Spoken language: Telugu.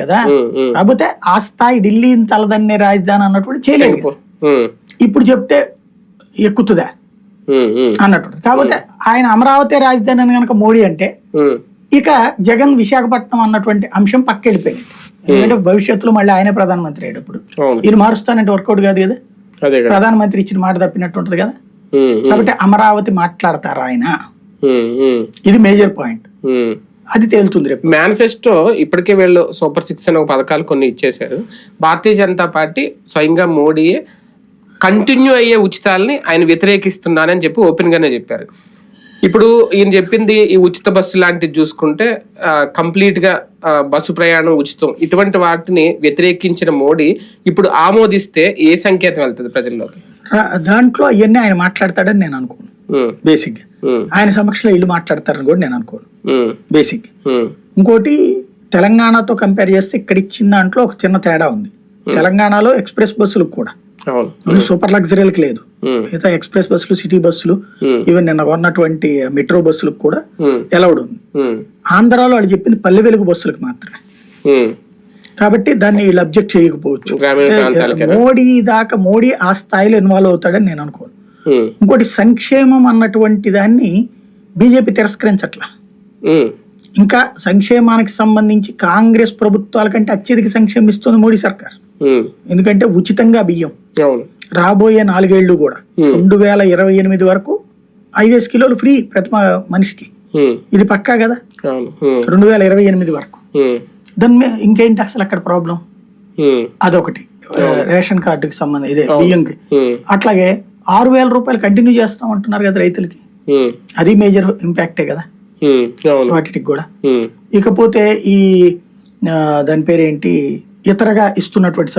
కదా. కాకపోతే ఆ స్థాయి ఢిల్లీ తలదన్నే రాజధాని అన్నటువంటి చేయలేదు ఇప్పుడు చెప్తే ఎక్కుతుందా? అన్నట్టు కాకపోతే ఆయన అమరావతి రాజధాని అని కనుక మోడీ అంటే ఇక జగన్ విశాఖపట్నం అన్నటువంటి అంశం పక్కెళ్ళిపోయింది. ఎందుకంటే భవిష్యత్తులో మళ్ళీ ఆయనే ప్రధానమంత్రి అయ్యేటప్పుడు. ఈయన మారుస్తానంటే వర్కౌట్ కాదు కదా? ప్రధానమంత్రి ఇచ్చిన మాట తప్పినట్టు ఉంటుంది కదా? కాబట్టి అమరావతి మాట్లాడతారు ఆయన? ఇది మేజర్ పాయింట్. అది తేలుతుంది రేపు. మేనిఫెస్టో ఇప్పటికే వీళ్ళు సూపర్ సిక్స్ అనే ఒక పథకాలు కొన్ని ఇచ్చేశారు. భారతీయ జనతా పార్టీ స్వయంగా మోడీయే కంటిన్యూ అయ్యే ఉచితాలని ఆయన వ్యతిరేకిస్తున్నానని చెప్పి ఓపెన్ గానే చెప్పారు. ఇప్పుడు ఈయన చెప్పింది ఈ ఉచిత బస్సు లాంటిది చూసుకుంటే కంప్లీట్గా బస్సు ప్రయాణం ఉచితం. ఇటువంటి వాటిని వ్యతిరేకించిన మోడీ ఇప్పుడు ఆమోదిస్తే ఏ సంకేతం వెళ్తుంది ప్రజల్లోకి? దాంట్లో అవన్నీ ఆయన మాట్లాడతాడని నేను అనుకోను ఉమ్, బేసిక్గా ఉమ్, ఆయన సమక్షంలో ఇల్లు మాట్లాడతారని కూడా నేను అనుకోను. బేసిక్ ఉమ్, ఇంకోటి తెలంగాణతో కంపేర్ చేస్తే ఇక్కడ ఇచ్చిన దాంట్లో ఒక చిన్న తేడా ఉంది. తెలంగాణలో ఎక్స్ప్రెస్ బస్సులకు కూడా. సూపర్ లగ్జరీలకు లేదు. మిగతా ఎక్స్ప్రెస్ బస్సులు సిటీ బస్సులు ఈవెన్ నిన్న కొన్నటువంటి మెట్రో బస్సులకు కూడా ఎలౌడ్ ఉంది. ఆంధ్రాలో వాళ్ళు చెప్పింది పల్లె వెలుగు బస్సులకు మాత్రమే. కాబట్టి దాన్ని వీళ్ళు అబ్జెక్ట్ చేయకపోవచ్చు. మోడీ దాకా మోడీ ఆ స్థాయిలో ఇన్వాల్వ్ అవుతాడని నేను అనుకోను. ఇంకోటి సంక్షేమం అన్నటువంటి దాన్ని బీజేపీ తిరస్కరించట్లా. ఉమ్, ఇంకా సంక్షేమానికి సంబంధించి కాంగ్రెస్ ప్రభుత్వాల కంటే అత్యధిక సంక్షేమం ఇస్తుంది మోడీ సర్కార్. ఉమ్, ఎందుకంటే ఉచితంగా బియ్యం. రాబోయే నాలుగేళ్ళు కూడా. రెండు వేల ఇరవై ఎనిమిది వరకు ఐదేసి కిలోలు ఫ్రీ ప్రతి మనిషికి. ఇది పక్కా కదా? రెండు వేల ఇరవై ఎనిమిది వరకు. దాని ఇంకేంటి అసలు అక్కడ ప్రాబ్లం అదొకటి. రేషన్ కార్డుకి సంబంధం ఇదే బియ్యంకి. అట్లాగే ఆరు వేల రూపాయలు కంటిన్యూ చేస్తాం అంటున్నారు కదా రైతులకి. అది మేజర్ ఇంపాక్టే కదా. వాటికి కూడా. ఇకపోతే ఈ దాని పేరేంటి? ఇతరగా ఇస్తున్నటువంటి